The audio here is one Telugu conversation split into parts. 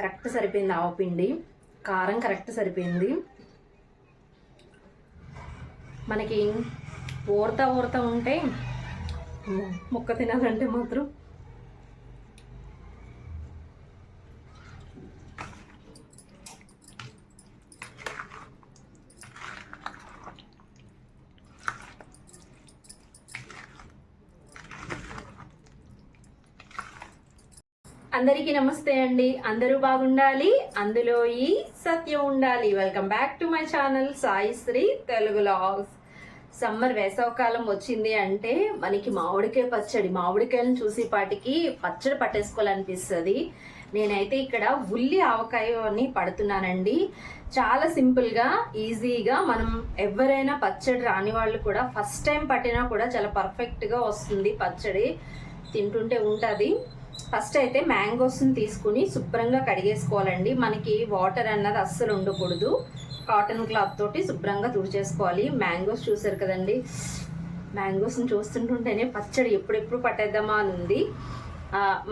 కరెక్ట్ సరిపోయింది ఆవపిండి కారం కరెక్ట్ సరిపోయింది. మనకి ఊరతా ఊరతా ఉంటే ముక్క తినాలంటే మాత్రం అందరికీ నమస్తే అండి. అందరూ బాగుండాలి. అందులో ఈ సత్యం ఉండాలి. Welcome back to my channel Sai Sri Telugu logs. Summer వేసవకాలం వచ్చింది అంటే మనకి మామిడికాయ పచ్చడి మామిడికాయలను చూసి పాటికి పచ్చడి పట్టేసుకోవాలనిపిస్తుంది. నేనైతే ఇక్కడ ఉల్లి ఆవకాయని పడుతున్నానండి. చాలా సింపుల్గా ఈజీగా మనం ఎవరైనా పచ్చడి రాని వాళ్ళు కూడా ఫస్ట్ టైం పట్టినా కూడా చాలా పర్ఫెక్ట్గా వస్తుంది పచ్చడి. తింటుంటే ఉంటుంది. ఫస్ట్ అయితే మ్యాంగోస్ని తీసుకుని శుభ్రంగా కడిగేసుకోవాలండి. మనకి వాటర్ అన్నది అస్సలు ఉండకూడదు. కాటన్ క్లాత్ తోటి శుభ్రంగా తుడిచేసుకోవాలి. మ్యాంగోస్ చూసారు కదండి. మ్యాంగోస్ని చూస్తుంటుంటేనే పచ్చడి ఎప్పుడెప్పుడు పట్టేద్దామా అని ఉంది.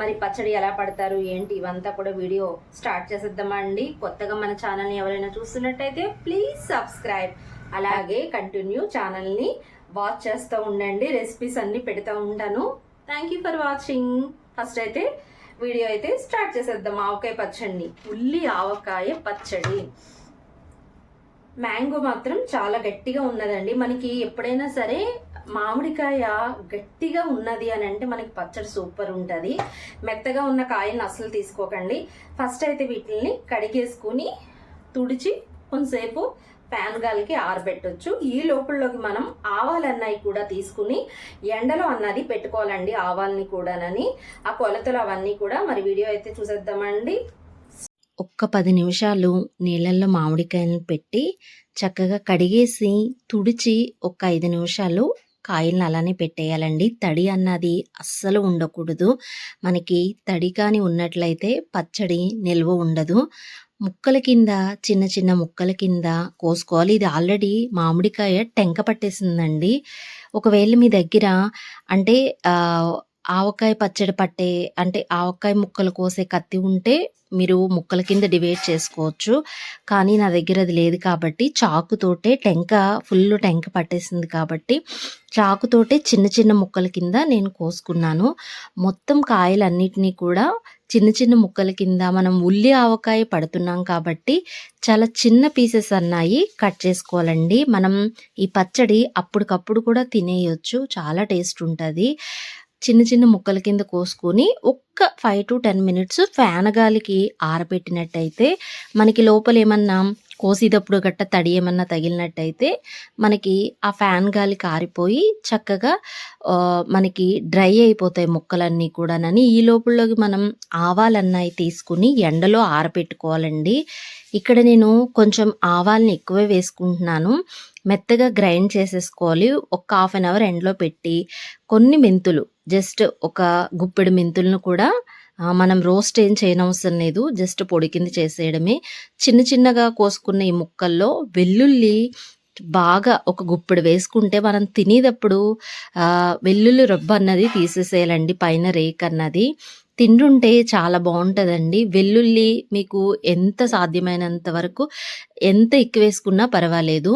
మరి పచ్చడి ఎలా పడతారు ఏంటి ఇవంతా కూడా వీడియో స్టార్ట్ చేసేద్దామా అండి. కొత్తగా మన ఛానల్ని ఎవరైనా చూస్తున్నట్టయితే ప్లీజ్ సబ్స్క్రైబ్. అలాగే కంటిన్యూ ఛానల్ని వాచ్ చేస్తూ ఉండండి. రెసిపీస్ అన్నీ పెడతా ఉంటాను. Thank you for watching. First అయితే వీడియో అయితే స్టార్ట్ చేసేద్దాం. ఆవకాయ పచ్చడిని ఉల్లి ఆవకాయ పచ్చడి. మ్యాంగో మాత్రం చాలా గట్టిగా ఉన్నదండి. మనకి ఎప్పుడైనా సరే మామిడికాయ గట్టిగా ఉన్నది అని అంటే మనకి పచ్చడి సూపర్ ఉంటుంది. మెత్తగా ఉన్న కాయలను అసలు తీసుకోకండి. ఫస్ట్ అయితే వీటిని కడిగేసుకుని తుడిచి కొంతసేపు ఫ్యాన్ గాలికి ఆరబెట్టొచ్చు. ఈ లోపలలోకి మనం ఆవాలన్నాయి కూడా తీసుకుని ఎండలో అన్నది పెట్టుకోవాలండి ఆవాల్ని కూడానని. ఆ కొలతలు అవన్నీ కూడా మరి వీడియో అయితే చూసేద్దామండి. ఒక్క పది నిమిషాలు నీళ్ళల్లో మామిడికాయలను పెట్టి చక్కగా కడిగేసి తుడిచి ఒక ఐదు నిమిషాలు కాయలను అలానే పెట్టేయాలండి. తడి అన్నది అస్సలు ఉండకూడదు. మనకి తడి కానీ ఉన్నట్లయితే పచ్చడి నిల్వ ఉండదు. ముక్కల కింద చిన్న చిన్న ముక్కల కింద కోసుకోవాలి. ఇది ఆల్రెడీ మామిడికాయ టెంక పట్టేసిందండి. ఒకవేళ మీ దగ్గర అంటే ఆవకాయ పచ్చడి పట్టే అంటే ఆవకాయ ముక్కలు కోసే కత్తి ఉంటే మీరు ముక్కల కింద డివైడ్ చేసుకోవచ్చు. కానీ నా దగ్గర అది లేదు కాబట్టి చాకుతోటే టెంక ఫుల్ టెంక పట్టేసింది కాబట్టి చాకుతోటే చిన్న చిన్న ముక్కల కింద నేను కోసుకున్నాను. మొత్తం కాయలన్నిటినీ కూడా చిన్న చిన్న ముక్కల కింద మనం ఉల్లి ఆవకాయ పడుతున్నాం కాబట్టి చాలా చిన్న పీసెస్ అన్నాయి కట్ చేసుకోవాలండి. మనం ఈ పచ్చడి అప్పటికప్పుడు కూడా తినేయొచ్చు చాలా టేస్ట్ ఉంటుంది. చిన్న చిన్న ముక్కల కింద కోసుకొని ఒక్క five to ten minutes fan గాలికి ఆరబెట్టినట్టయితే మనకి లోపల ఏమన్నా కోసేటప్పుడు గట్ట తడి ఏమన్నా తగిలినట్టయితే మనకి ఆ ఫ్యాన్ గాలి కారిపోయి చక్కగా మనకి డ్రై అయిపోతాయి ముక్కలన్నీ కూడానని ఈ లోపలలోకి మనం ఆవాలన్నాయి తీసుకుని ఎండలో ఆరబెట్టుకోవాలండి. ఇక్కడ నేను కొంచెం ఆవాల్ని ఎక్కువే వేసుకుంటున్నాను. మెత్తగా గ్రైండ్ చేసేసుకోవాలి. ఒక హాఫ్ అన్ అవర్ ఎండలో పెట్టి కొన్ని మెంతులు జస్ట్ ఒక గుప్పెడు మెంతులను కూడా మనం రోస్ట్ ఏం చేయనవసరం లేదు. జస్ట్ పొడి కింద చేసేయడమే. చిన్న చిన్నగా కోసుకున్న ఈ ముక్కల్లో వెల్లుల్లి బాగా ఒక గుప్పెడు వేసుకుంటే మనం తినేటప్పుడు వెల్లుల్లి రొబ్బ అన్నది తీసేసేయాలండి పైన రేక్ అన్నది. తింటుంటే చాలా బాగుంటుందండి. వెల్లుల్లి మీకు ఎంత సాధ్యమైనంత వరకు ఎంత ఎక్కువ వేసుకున్నా పర్వాలేదు.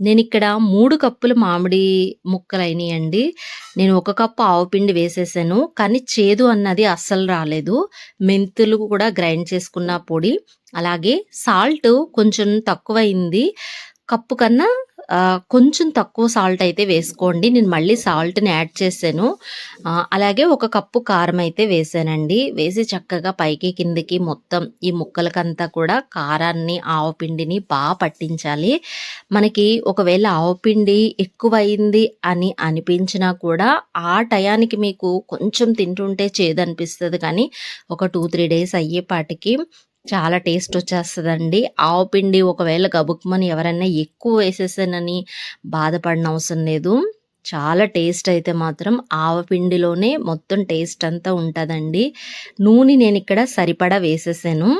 నేను ఇక్కడ మూడు కప్పులు మామిడి ముక్కలు అయినాయండి నేను ఒక కప్పు ఆవుపిండి వేసేసాను. కానీ చేదు అన్నది అస్సలు రాలేదు. మెంతులు కూడా గ్రైండ్ చేసుకున్న పొడి. అలాగే సాల్ట్ కొంచెం తక్కువైంది. కప్పు కన్నా కొంచెం తక్కువ సాల్ట్ అయితే వేసుకోండి. నేను మళ్ళీ సాల్ట్ని యాడ్ చేశాను. అలాగే ఒక కప్పు కారం అయితే వేసానండి వేసి చక్కగా పైకి కిందకి మొత్తం ఈ ముక్కలకంతా కూడా కారాన్ని ఆవపిండిని బాగా పట్టించాలి. మనకి ఒకవేళ ఆవపిండి ఎక్కువైంది అని అనిపించినా కూడా ఆ టయానికి మీకు కొంచెం తింటుంటే చేదనిపిస్తుంది కానీ ఒక టూ త్రీ డేస్ అయ్యేపాటికి చాలా టేస్ట్ వచ్చేస్తుందండి. ఆవు పిండి ఒకవేళ గబుక్మని ఎవరైనా ఎక్కువ వేసేసానని బాధపడిన అవసరం లేదు. చాలా టేస్ట్ అయితే మాత్రం ఆవపిండిలోనే మొత్తం టేస్ట్ అంతా ఉంటుందండి. నూనె నేను ఇక్కడ సరిపడా వేసేసాను.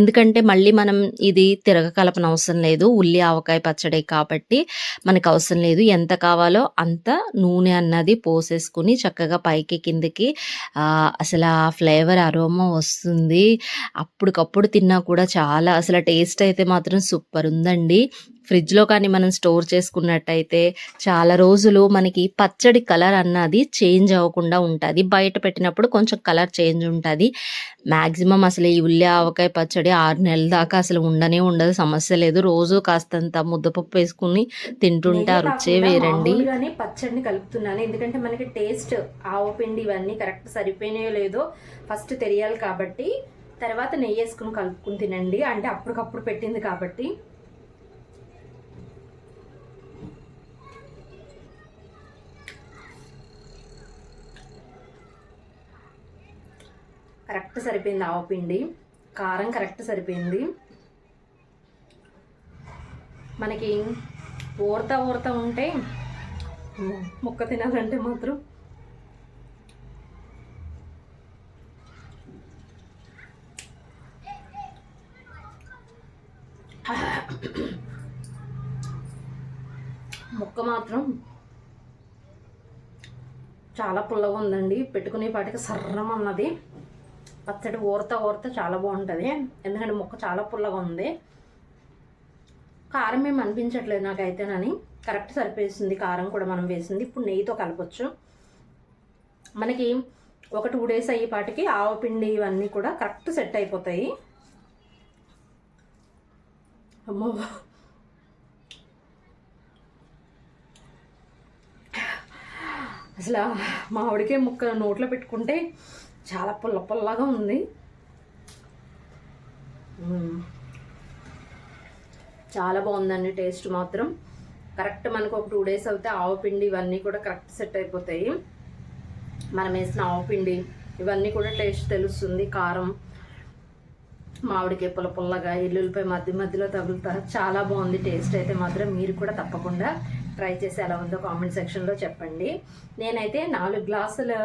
ఎందుకంటే మళ్ళీ మనం ఇది తిరగకలపన అవసరం లేదు. ఉల్లి ఆవకాయ పచ్చడి కాబట్టి మనకు అవసరం లేదు. ఎంత కావాలో అంత నూనె అన్నది పోసేసుకుని చక్కగా పైకి కిందకి అసలు ఆ ఫ్లేవర్ అరోమా వస్తుంది. అప్పటికప్పుడు తిన్నా కూడా చాలా అసలు టేస్ట్ అయితే మాత్రం సూపర్ ఉందండి. ఫ్రిడ్జ్లో కానీ మనం స్టోర్ చేసుకున్నట్టయితే చాలా రోజులు మనకి పచ్చడి కలర్ అన్నది చేంజ్ అవ్వకుండా ఉంటుంది. బయట పెట్టినప్పుడు కొంచెం కలర్ చేంజ్ ఉంటుంది. మ్యాక్సిమం అసలు ఈ ఉల్లి ఆవకాయ పచ్చడి ఆరు నెలల దాకా అసలు ఉండనే ఉండదు. సమస్య లేదు. రోజు కాస్తంత ముద్దపప్పు వేసుకుని తింటుంటే రుచే వేరండి. పచ్చడిని కలుపుతున్నాను. ఎందుకంటే మనకి టేస్ట్ ఆవపిండి ఇవన్నీ కరెక్ట్ సరిపోయినాయో లేదో ఫస్ట్ తెలియాలి కాబట్టి తర్వాత నెయ్యి వేసుకుని కలుపుకుని తినండి. అంటే అప్పటికప్పుడు పెట్టింది కాబట్టి. కరెక్ట్ సరిపోయింది ఆవపిండి కారం కరెక్ట్ సరిపోయింది. మనకి ఊరత ఊరత ఉంటే ముక్క తినాలంటే మాత్రం ముక్క మాత్రం చాలా పుల్లగా ఉందండి పెట్టుకునే పాటికి సర్రం అన్నది. పచ్చడి ఊరతా ఊరతా చాలా బాగుంటుంది. ఎందుకంటే ముక్క చాలా పుల్లగా ఉంది. కారం ఏం అనిపించట్లేదు నాకైతేనని. కరెక్ట్ సరిపేసింది కారం కూడా మనం వేసింది. ఇప్పుడు నెయ్యితో కలపచ్చు. మనకి ఒక టూ డేస్ అయ్యేపాటికి ఆవపిండి ఇవన్నీ కూడా కరెక్ట్ సెట్ అయిపోతాయి. అమ్మో. అసలు ఆవిడకే ముక్క నోట్లో పెట్టుకుంటే చాలా పుల్ల పుల్లగా ఉంది. చాలా బాగుందండి టేస్ట్ మాత్రం. కరెక్ట్ మనకు ఒక టూ డేస్ అయితే ఆవు పిండి ఇవన్నీ కూడా కరెక్ట్ సెట్ అయిపోతాయి. మనం వేసిన ఆవపిండి ఇవన్నీ కూడా టేస్ట్ తెలుస్తుంది. కారం మామిడికాయ పుల్ల పుల్లగా ఎల్లుల్లిపై మధ్య మధ్యలో తగులుతారు చాలా బాగుంది. టేస్ట్ అయితే మాత్రం మీరు కూడా తప్పకుండా ట్రై చేసి ఎలా ఉందో కామెంట్ సెక్షన్లో చెప్పండి. నేనైతే నాలుగు గ్లాసులు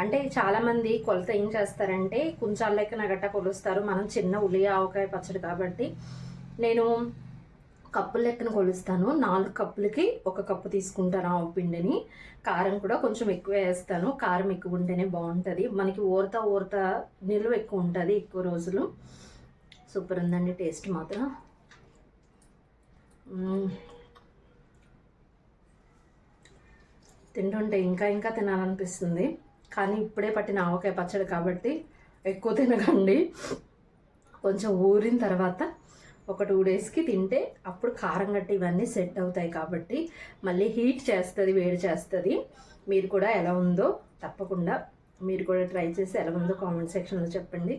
అంటే చాలామంది కొలత ఏం చేస్తారంటే కుంచాళ్ళకి లెక్కన గట్ట కొలుస్తారు. మనం చిన్న ఉల్లి ఆవకాయ పచ్చడి కాబట్టి నేను కప్పు లెక్కన కొలుస్తాను. నాలుగు కప్పులకి ఒక కప్పు తీసుకుంటాను ఆవు పిండిని. కారం కూడా కొంచెం ఎక్కువ వేస్తాను. కారం ఎక్కువ ఉంటేనే బాగుంటుంది. మనకి ఊరత ఊరత నిల్వ ఎక్కువ ఉంటుంది ఎక్కువ రోజులు. సూపర్ ఉందండి టేస్ట్ మాత్రం. తింటుంటే ఇంకా ఇంకా తినాలనిపిస్తుంది. కానీ ఇప్పుడే పట్టిన ఆవకాయ పచ్చడి కాబట్టి ఎక్కువ తినకండి. కొంచెం ఊరిన తర్వాత ఒక టూ డేస్కి తింటే అప్పుడు కారం గట్టి ఇవన్నీ సెట్ అవుతాయి కాబట్టి మళ్ళీ హీట్ చేస్తుంది వేడి చేస్తుంది. మీరు కూడా ఎలా ఉందో తప్పకుండా మీరు కూడా ట్రై చేసి ఎలా ఉందో కామెంట్ సెక్షన్లో చెప్పండి.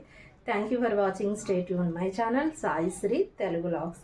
Thank you for watching stay Yoon my channel Saisri Telugu logs